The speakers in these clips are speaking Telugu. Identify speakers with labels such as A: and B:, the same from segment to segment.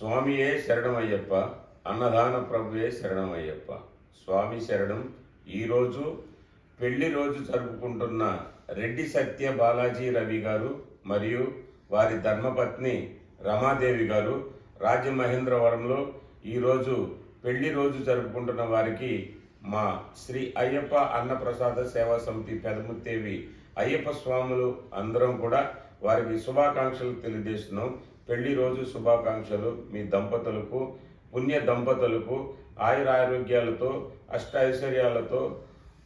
A: స్వామియే శరణమయ్యప్ప అన్నదాన ప్రభుయే శరణమయ్యప్ప. స్వామి శరణం ఈరోజు పెళ్ళి రోజు జరుపుకుంటున్న రెడ్డి సత్య బాలాజీ రవి గారు మరియు వారి ధర్మపత్ని రమాదేవి గారు రాజమహేంద్రవరంలో ఈరోజు పెళ్ళి రోజు జరుపుకుంటున్న వారికి మా శ్రీ అయ్యప్ప అన్నప్రసాద సేవా సమితి పెదముత్తేవి అయ్యప్ప స్వాములు అందరం కూడా వారికి శుభాకాంక్షలు తెలియజేస్తున్నాం. పెళ్ళి రోజు శుభాకాంక్షలు. మీ దంపతులకు పుణ్య దంపతులకు ఆయుర ఆరోగ్యాలతో అష్ట ఐశ్వర్యాలతో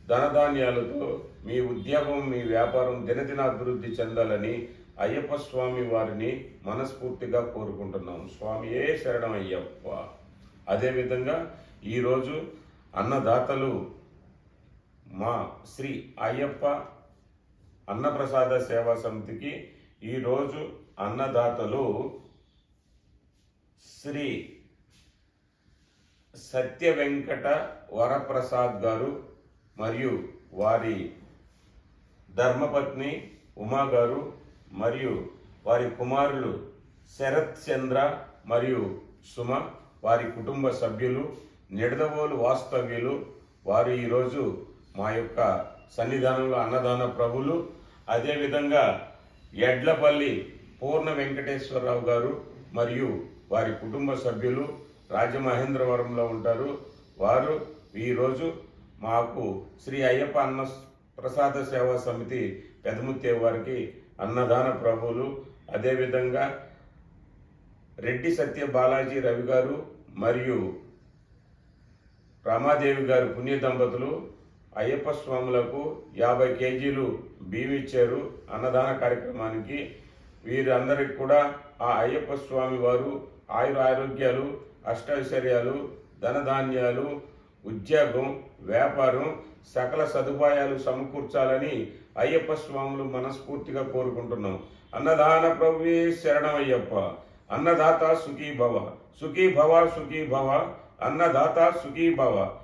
A: ధనధాన్యాలతో మీ ఉద్యోగం మీ వ్యాపారం దినదినాభివృద్ధి చెందాలని అయ్యప్ప స్వామి వారిని మనస్ఫూర్తిగా కోరుకుంటున్నాం. స్వామియే శరణం అయ్యప్ప అదేవిధంగా ఈరోజు అన్నదాతలు మా శ్రీ అయ్యప్ప అన్నప్రసాద సేవా సమితికి ఈరోజు అన్నదాతలు శ్రీ సత్య వెంకట వరప్రసాద్ గారు మరియు వారి ధర్మపత్ని ఉమా గారు మరియు వారి కుమారులు శరత్ చంద్ర మరియు సుమ వారి కుటుంబ సభ్యులు నిడదవోలు వాస్తవ్యులు వారు ఈరోజు మా యొక్క సన్నిధానంలో అన్నదాన ప్రభులు. అదేవిధంగా ఎడ్లపల్లి పూర్ణ వెంకటేశ్వరరావు గారు మరియు వారి కుటుంబ సభ్యులు రాజమహేంద్రవరంలో ఉంటారు. వారు ఈరోజు మాకు శ్రీ అయ్యప్ప అన్న ప్రసాద సేవా సమితి పెదముత్తే వారికి అన్నదాన ప్రభువులు. అదేవిధంగా రెడ్డి సత్య బాలాజీ రవి గారు మరియు రమాదేవి గారు పుణ్య దంపతులు అయ్యప్ప స్వాములకు యాభై కేజీలు బియ్యం ఇచ్చారు అన్నదాన కార్యక్రమానికి. వీరందరికి కూడా ఆ అయ్యప్ప స్వామి వారు ఆయుర ఆరోగ్యాలు అష్టైశ్వర్యాలు ధనధాన్యాలు ఉద్యోగం వ్యాపారం సకల సదుపాయాలు సమకూర్చాలని అయ్యప్ప స్వాములు మనస్ఫూర్తిగా కోరుకుంటున్నాం. అన్నదాన ప్రభువే శరణమయ్యప్ప అన్నదాత సుఖీ భవ సుఖీ భవ సుఖీ భవ అన్నదాత సుఖీ భవ